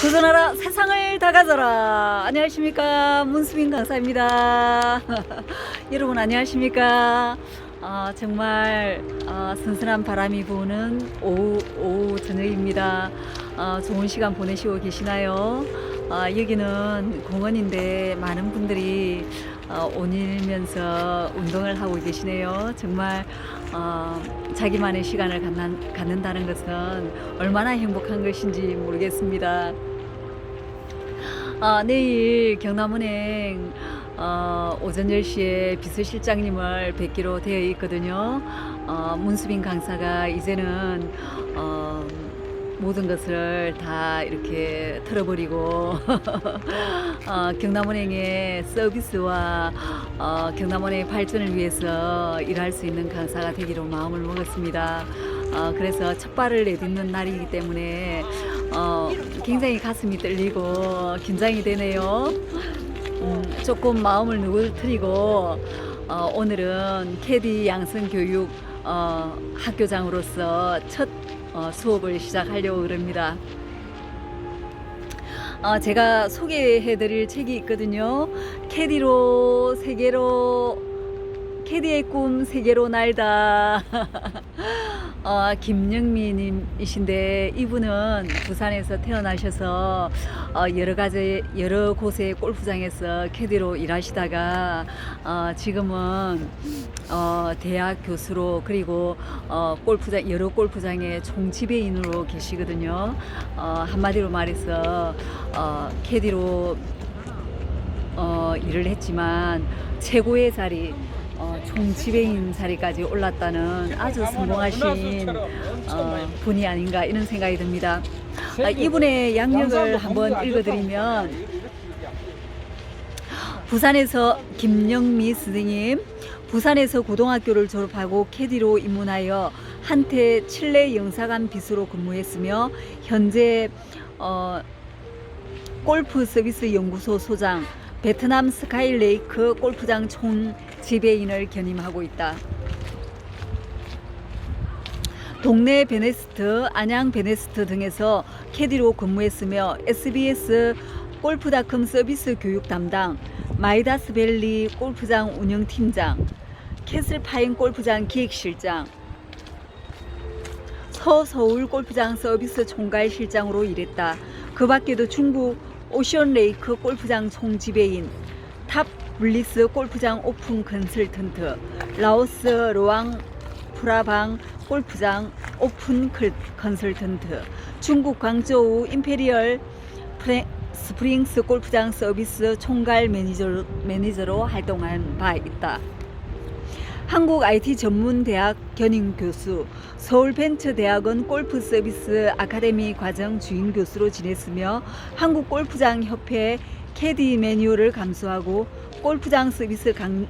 도전하라 세상을 다 가져라. 안녕하십니까? 문수민 강사입니다. 여러분 안녕하십니까? 아, 정말 아, 선선한 바람이 부는 오후, 오후 저녁입니다. 아, 좋은 시간 보내시고 계시나요? 아, 여기는 공원인데 많은 분들이 어, 오늘면서 운동을 하고 계시네요. 정말 어, 자기만의 시간을 갖는, 갖는다는 것은 얼마나 행복한 것인지 모르겠습니다. 아, 내일 경남은행 어, 오전 10시에 비서실장님을 뵙기로 되어 있거든요. 어, 문수빈 강사가 이제는 어, 모든 것을 다 이렇게 털어버리고 어, 경남은행의 서비스와 어, 경남은행의 발전을 위해서 일할 수 있는 강사가 되기로 마음을 먹었습니다. 어, 그래서 첫 발을 내딛는 날이기 때문에 어, 굉장히 가슴이 떨리고 긴장이 되네요. 음, 조금 마음을 누그러뜨리고 어, 오늘은 캐디 양성 교육 어, 학교장으로서 첫 어, 수업을 시작하려고 그럽니다. 어, 제가 소개해드릴 책이 있거든요. 캐디로 세계로 캐디의 꿈 세계로 날다. 어, 김영미님이신데 이분은 부산에서 태어나셔서 어, 여러 가지 여러 곳의 골프장에서 캐디로 일하시다가 어, 지금은 어, 대학 교수로 그리고 어, 골프장 여러 골프장의 총지배인으로 계시거든요. 어, 한마디로 말해서 어, 캐디로 어, 일을 했지만 최고의 자리 어, 총지배인 자리까지 올랐다는 아주 성공하신 어, 분이 아닌가 이런 생각이 듭니다. 아, 이분의 양력을 한번 읽어드리면 부산에서 김영미 선생님, 부산에서 고등학교를 졸업하고 캐디로 입문하여 한때 칠레 영사관 비서로 근무했으며 현재 어, 골프 서비스 연구소 소장, 베트남 스카이레이크 골프장 총 지배인을 견임하고 있다. 동네 베네스트, 안양 베네스트 등에서 캐디로 근무했으며 SBS 골프닷컴 서비스 교육 담당, 마이다스 밸리 골프장 운영팀장, 캐슬파인 골프장 기획실장, 서서울 골프장 서비스 총괄 실장으로 일했다. 그 밖에도 중국 오션 레이크 골프장 총지배인, 탑 블리스 골프장 오픈 컨설턴트, 라오스 로왕 프라방 골프장 오픈 클- 컨설턴트, 중국 광저우 임페리얼 프레- 스프링스 골프장 서비스 총괄 매니저, 매니저로 활동한 바 있다. 한국 IT 전문대학 견인 교수, 서울벤처대학원 골프 서비스 아카데미 과정 주임 교수로 지냈으며 한국 골프장 협회 캐디 매뉴얼을 감수하고 골프장 서비스 강,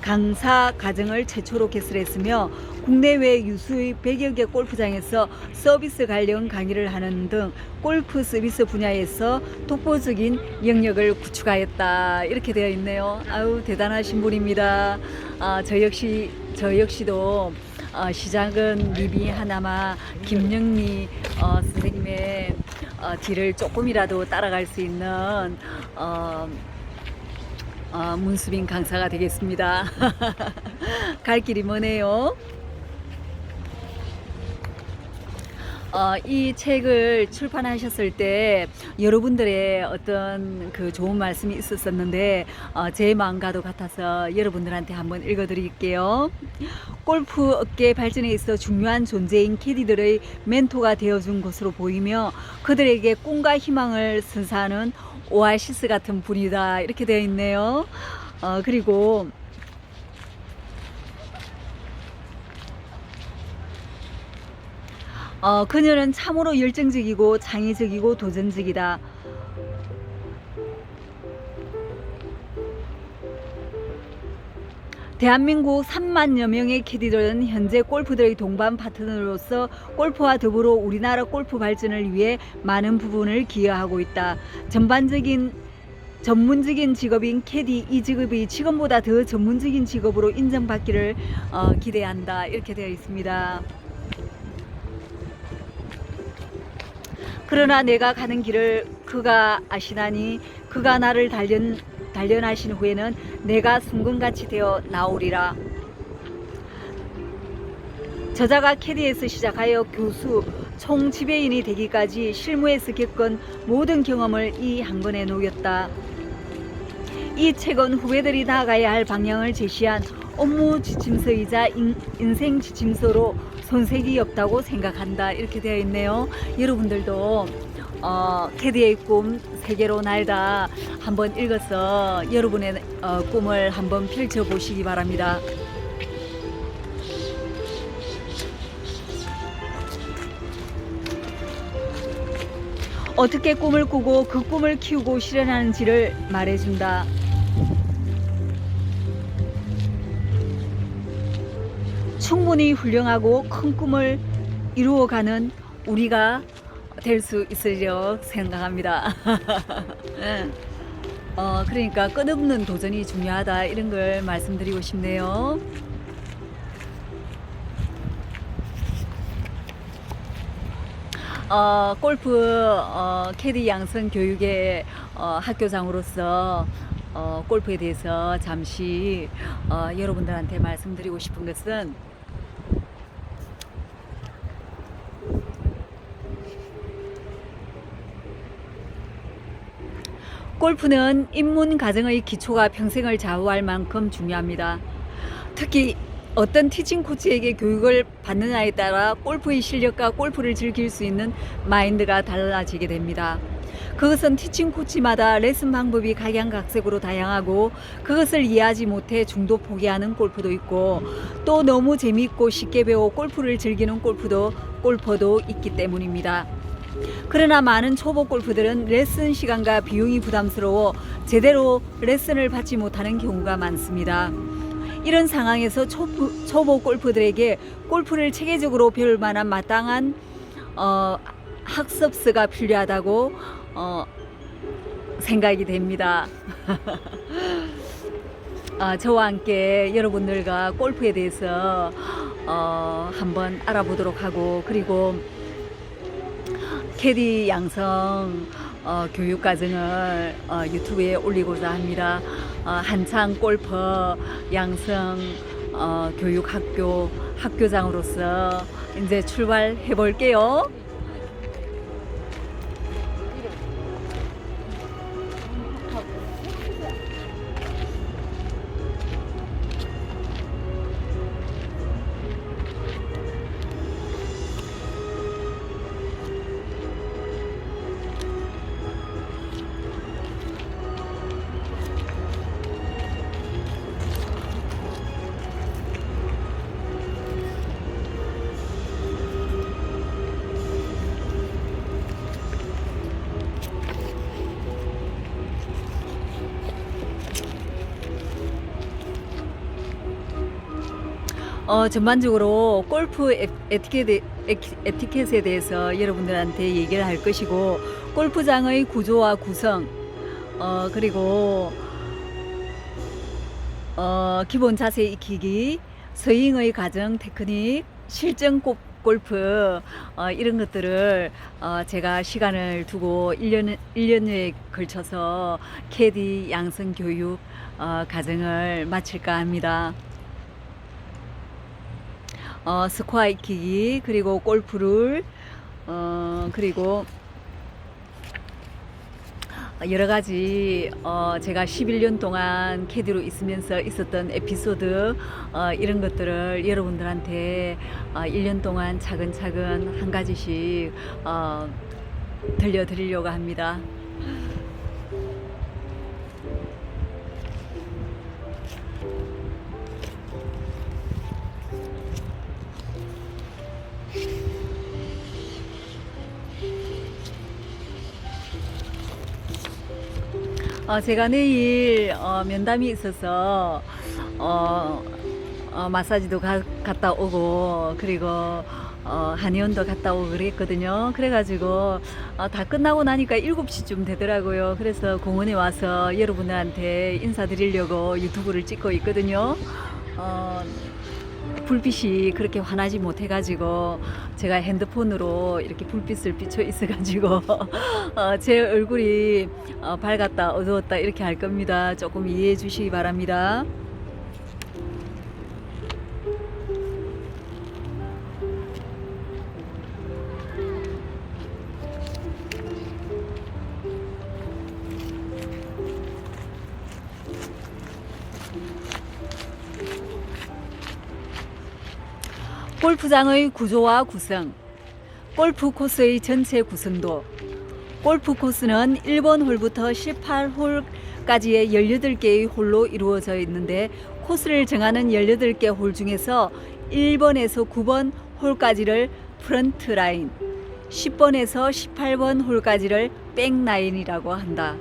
강사 과정을 최초로 개설했으며 국내외 유수의 100여 개 골프장에서 서비스 관련 강의를 하는 등 골프 서비스 분야에서 독보적인 영역을 구축하였다. 이렇게 되어 있네요. 아유, 대단하신 분입니다. 아, 저 역시, 저 역시도 어, 시작은 리비 하나마 김영미 어, 선생님의 어, 뒤를 조금이라도 따라갈 수 있는 어, 어, 문수빈 강사가 되겠습니다. 갈 길이 머네요. 어, 이 책을 출판하셨을 때 여러분들의 어떤 그 좋은 말씀이 있었었는데 어, 제 마음과도 같아서 여러분들한테 한번 읽어드릴게요. 골프 업계 발전에 있어 중요한 존재인 캐디들의 멘토가 되어준 것으로 보이며 그들에게 꿈과 희망을 선사하는 오아시스 같은 분이다 이렇게 되어 있네요. 어, 그리고 어, 그녀는 참으로 열정적이고 창의적이고 도전적이다. 대한민국 3만여 명의 캐디들은 현재 골프들의 동반 파트너로서 골프와 더불어 우리나라 골프 발전을 위해 많은 부분을 기여하고 있다. 전반적인 전문적인 직업인 캐디 이 직업이 지금보다 더 전문적인 직업으로 인정받기를 어, 기대한다. 이렇게 되어 있습니다. 그러나 내가 가는 길을 그가 아시나니 그가 나를 단련 단련하신 후에는 내가 순금같이 되어 나오리라. 저자가 캐디에서 시작하여 교수, 총 지배인이 되기까지 실무에서 겪은 모든 경험을 이 한 권에 녹였다. 이 책은 후배들이 나아가야 할 방향을 제시한 업무 지침서이자 인, 인생 지침서로 손색이 없다고 생각한다. 이렇게 되어 있네요. 여러분들도 어, 캐디의 꿈 세계로 날다 한번 읽어서 여러분의 어, 꿈을 한번 펼쳐 보시기 바랍니다. 어떻게 꿈을 꾸고 그 꿈을 키우고 실현하는지를 말해준다. 충분히 훌륭하고 큰 꿈을 이루어가는 우리가 될 수 있으리라 생각합니다. 어, 그러니까 끝없는 도전이 중요하다 이런 걸 말씀드리고 싶네요. 어, 골프 어, 캐디 양성 교육의 어, 학교장으로서 어, 골프에 대해서 잠시 어, 여러분들한테 말씀드리고 싶은 것은 골프는 입문 과정의 기초가 평생을 좌우할 만큼 중요합니다. 특히 어떤 티칭 코치에게 교육을 받느냐에 따라 골프의 실력과 골프를 즐길 수 있는 마인드가 달라지게 됩니다. 그것은 티칭 코치마다 레슨 방법이 각양각색으로 다양하고 그것을 이해하지 못해 중도 포기하는 골프도 있고 또 너무 재미있고 쉽게 배워 골프를 즐기는 골프도 골퍼도 있기 때문입니다. 그러나 많은 초보 골프들은 레슨 시간과 비용이 부담스러워 제대로 레슨을 받지 못하는 경우가 많습니다. 이런 상황에서 초보, 초보 골프들에게 골프를 체계적으로 배울 만한 마땅한 어, 학습서가 필요하다고 어, 생각이 됩니다. 아, 저와 함께 여러분들과 골프에 대해서 어, 한번 알아보도록 하고 그리고 캐디 양성 어, 교육 과정을 어, 유튜브에 올리고자 합니다. 어, 한창 골퍼 양성 어, 교육 학교 학교장으로서 이제 출발해 볼게요. 어, 전반적으로 골프 에- 에티켓, 에티- 에티켓에 대해서 여러분들한테 얘기를 할 것이고 골프장의 구조와 구성 어, 그리고 어, 기본 자세 익히기 스윙의 과정 테크닉 실전 골- 골프 어, 이런 것들을 어, 제가 시간을 두고 1년, 1년에 걸쳐서 캐디 양성 교육 어, 과정을 마칠까 합니다. 어, 익히기 그리고 골프를 어, 그리고 여러 가지 어, 제가 11년 동안 캐디로 있으면서 있었던 에피소드 어, 이런 것들을 여러분들한테 어, 1년 동안 차근차근 한 가지씩 어, 들려드리려고 합니다. 어, 제가 내일 어, 면담이 있어서 어, 어, 마사지도 가, 갔다 오고 그리고 어, 한의원도 갔다 오고 그랬거든요. 그래가지고 어, 다 끝나고 나니까 7시쯤 되더라고요. 그래서 공원에 와서 여러분들한테 인사드리려고 유튜브를 찍고 있거든요. 어, 불빛이 그렇게 환하지 못해가지고 제가 핸드폰으로 이렇게 불빛을 비춰 있어가지고 어, 제 얼굴이 어, 밝았다 어두웠다 이렇게 할 겁니다. 조금 이해해 주시기 바랍니다. 골프장의 구조와 구성, 골프 코스의 전체 구성도, 골프 코스는 1번 홀부터 18홀까지의 18개의 홀로 이루어져 있는데 코스를 정하는 18개 홀 중에서 1번에서 9번 홀까지를 프런트 라인, 10번에서 18번 홀까지를 백 라인이라고 한다.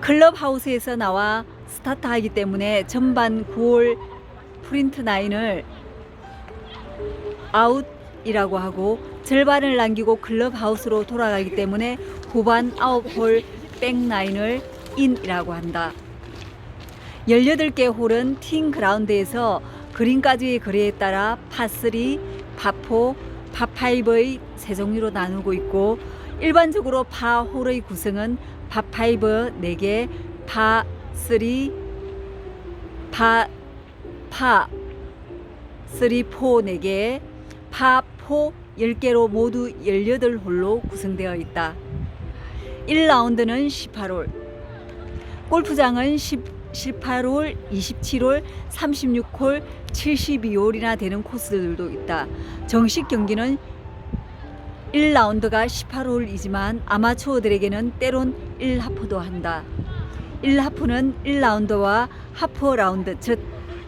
클럽 하우스에서 나와 스타트하기 때문에 전반 9홀 프린트 라인을 아웃이라고 하고 절반을 남기고 클럽하우스로 돌아가기 때문에 후반 9홀 백라인을 인이라고 한다. 18개 홀은 팀 그라운드에서 그린까지의 거리에 따라 파3, 파4, 파5의 세 종류로 나누고 있고 일반적으로 파4의 구성은 파5 4개, 파3, 파, 파 3, 4, 4개, 파4 10개로 모두 18홀로 구성되어 있다. 1라운드는 18홀. 골프장은 10, 18홀, 27홀, 36홀, 72홀이나 되는 코스들도 있다. 정식 경기는 1라운드가 18홀이지만 아마추어들에게는 때론 1하프도 한다. 1하프는 1라운드와 하프 라운드, 즉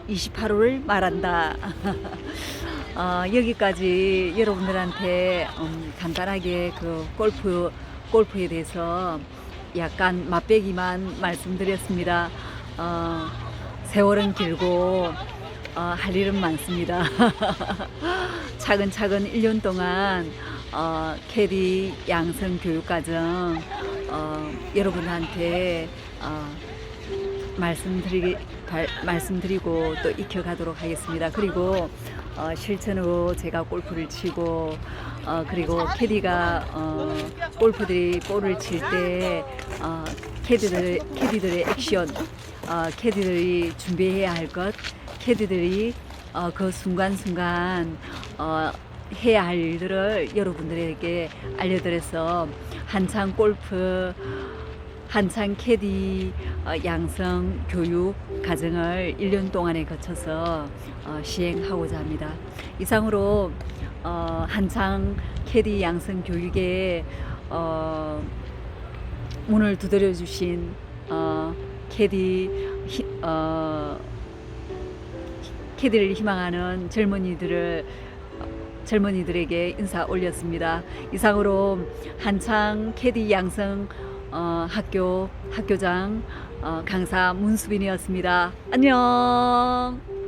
28호를 말한다. 어, 여기까지 여러분들한테 음, 간단하게 그 골프 골프에 대해서 약간 맛배기만 말씀드렸습니다. 어, 세월은 길고 어, 할 일은 많습니다. 차근차근 1년 동안 어, 캐디 양성 교육 과정 어, 여러분한테 어, 말씀드리 발- 말씀드리고 또 익혀가도록 하겠습니다. 그리고 어, 실천으로 제가 골프를 치고 어, 그리고 캐디가 어, 골프들이 볼을 칠때 어, 캐디들 캐디들의 액션, 어, 캐디들이 준비해야 할 것, 캐디들이 어, 그 순간순간 어, 해야 할 일들을 여러분들에게 알려드려서 한창 골프 한창 캐디 어, 양성 교육 과정을 1년 동안에 거쳐서 어, 시행하고자 합니다. 이상으로 어, 한창 캐디 양성 교육에 어, 문을 두드려 주신 어, 캐디 캐디를 희망하는 젊은이들을 젊은이들에게 인사 올렸습니다. 이상으로 한창 캐디 양성 어, 학교 학교장 어, 강사 문수빈이었습니다. 안녕.